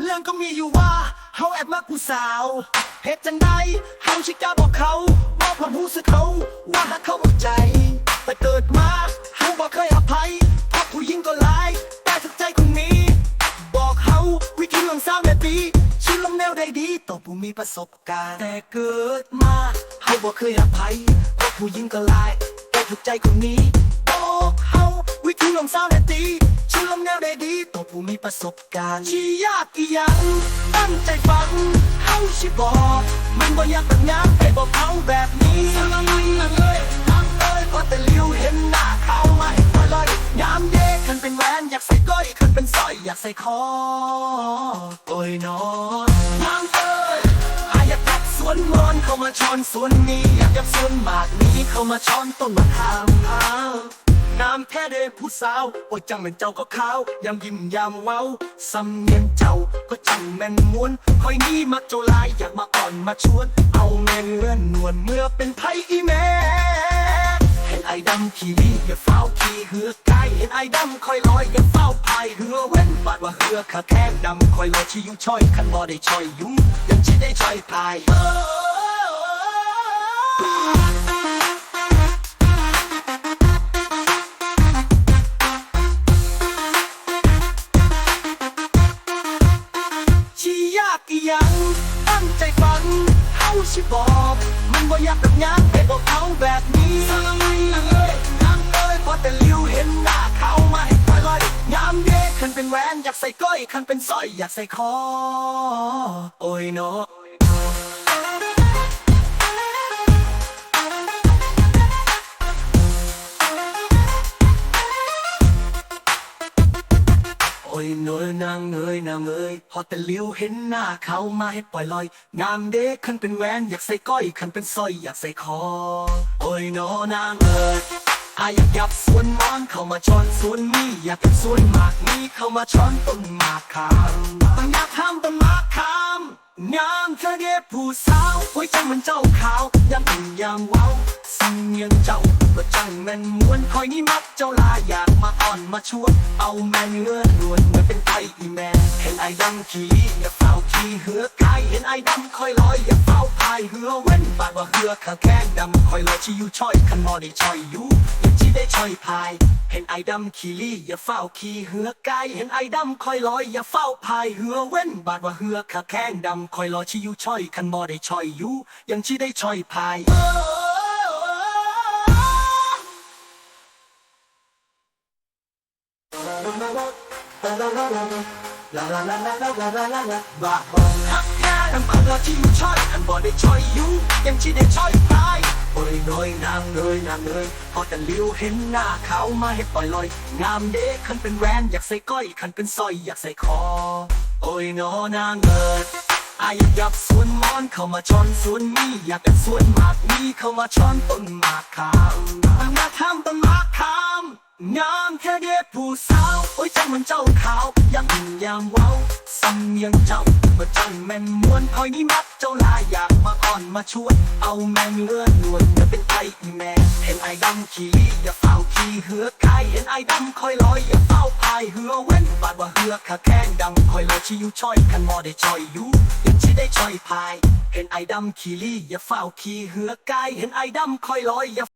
เรื่องก็มักผู้สาวเหตุจังใดเฮาชิกาบอกเขาว่าความรู้สึกเขาว่าหักเขาหมดใจ แต่เกิดมาเฮาบ่เคยอภัยเพราะผู้หญิงก็หลายแต่ทุกใจคนนี้ บอกเฮาวิธีเรื่องสาวแม่ปีชื่อลงแนวได้ดีต่อผู้มีประสบการณ์แต่เกิดมาเฮาบ่เคยอภัยเพราะผู้หญิงก็หลายแต่ทุกใจคนนี้บอกเฮาวิธีเรื่องสาวแม่ตี อลงแนวได้ดีต่อผู้มีประสบการณ์ที่ยากอีหยังตั้งใจฟังเฮาสิบอกมันบ่อยากแบบยังให้บอกเขาแบบนี้สลังนั่นเลยนั่งเลยพอแต่เลี้ยวเห็นหน้าเขาไม่พอเลยยามเด็กคันเป็นแหวนอยากใส่ก้อยคันเป็นสร้อยอยากใส่คอโอ้ยนอนนั่งเลยอายากจับสวนมอนเข้ามาชอนสวนนี้อยากจับสวนหมากนี้เข้ามาช้อนต้นมะขาม น้ำแท้เด้ผู้สาวโอ้จังเป็นเจ้าก็ขาว ยามยิ้มยามเว้าสำเนียงเจ้าก็จังแม่นม้วนคอยนี้มักโจลายอยากมาอ่อนมาชวน เอาแม่เงื่อนนวลเมื่อเป็นไผอีแม่เห็นไอ้ดำขี่ลีอย่าเฝ้าขี่เหือไกลเห็นไอ้ดำคอยลอยอย่าเฝ้าพายเหือเว้นบาดว่าเหือขาแข้งดำคอยลอยชิอยูช่อยคันบ่ได้ช่อยยุ่ยังชิได้ช่อยพาย ชียากอีหยัง ตั้งใจฟังเฮาสิบอก มันบ่ยากแบบยังให้บอกเขาแบบนี้สลังเลยน้ำเลยพอแต่เลี้ยวเห็นหน้าเขามาให้คอยลอยยามเด็กคันเป็นแหวนอยากใส่ก้อยคันเป็นสร้อยอยากใส่คอ โอ้ยเนาะ เนยนางเอยนางเอยพอแต่เลี้ยวเห็นหน้าเขามาให้ปล่อยลอย งามเด็กคันเป็นแหวนอยากใส่ก้อยคันเป็นสร้อยอยากใส่คอ โอ้ยเนอนางเอยอาอยากยับสวนมอนเข้ามาช้อนสวนนี้อยากเป็นสวนหมากนี้เข้ามาช้อนต้นหมากขามบางอยากทำต้นหมากขามงามเธอเด็ผู้สาวไว้จังมันเจ้าขาวยังอุ่นยามเว้า งเงียงเจ้าก็จังแม่นมวนคอยนี่มักเจ้าลาอยากมาอ่อนมาชวนเอาแม่เงื่อนนวลเหมือนเป็นไทยอีแม่เห็นไอ้ดำขี่อย่าเฝ้าขี่เหือไกลเห็นไอ้ดำคอยลอยอย่าเฝ้าพายเหือเว้นบาดว่าเหือขาแข้งดำคอยลอยชิอยู่ช่อยคันมอได้ช่อยอยู่ยังชีได้ช่อยพายเห็นไอ้ดำขี่อย่าเฝ้าขี่เหือไกลเห็นไอ้ดำคอยลอยอย่าเฝ้าพายเหือเว้นบาดว่าเหือขาแข้งดำคอยลอยชิอยู่ช่อยคันมอได้ช่อยอยู่ยังชีได้ช่อยพาย ลาลาลาลาลาลาลาลาลาบาบองฮักแค่ทำคนละที่อยู่ช่อยอันบ่ได้ชอยอยู่ยังชีได้ชอยพายโอ้ยน้อยนางเอ้ยนางเอ้ยพอแต่เลี้ยวเห็นหน้าเขามาให้ปล่อยลอย งามเด็กคันเป็นแวนอยากใส่ก้อยคันเป็นสร้อยอยากใส่คอ โอ้ยน้อนางเอ้ยอาอยากยับสวนมอนเข้ามาชอนสวนนี้อยากเป็นสวนหมากนี้เข้ามาชอนต้นหมากขาม ผู้สาวโอ้ยจังมันเจ้าขาวยังยามเว้าสำเนียงเจ้าเมื่อจังแม่นมวนคอยนี่มักเจ้าลายอยากมาอ่อนมาชวนเอาแม่เงื่อนนวลจะเป็นไออีแม่เห็นไอ้ดำขี่อย่าเฝ้าขี่เหือไกลเห็นไอ้ดำคอยลอยอย่าเฝ้าพายเหือเว้นบาดว่าเหือขาแข้งดำคอยลอยชิอยู่ช่อยคันมอได้ช่อยอยู่ยังชิได้ช่อยพายเห็นไอ้ดำขี่ลี่อย่าเฝ้าขี่เหือไกลเห็นไอ้ดำคอยลอยอย่า